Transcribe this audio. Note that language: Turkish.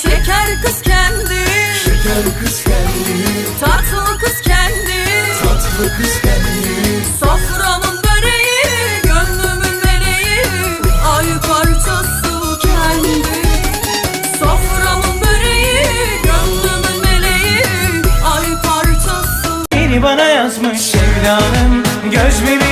Şeker kız kendi. Şeker kız kendi. Tatlı kız kendi. Tatlı kız kendi. Soframın böreği Gönlümün meleği. Ay parçası kendi. Soframın böreği Gönlümün meleği. Ay parçası. Beni bana yazmış sevdanım Göz bebeğim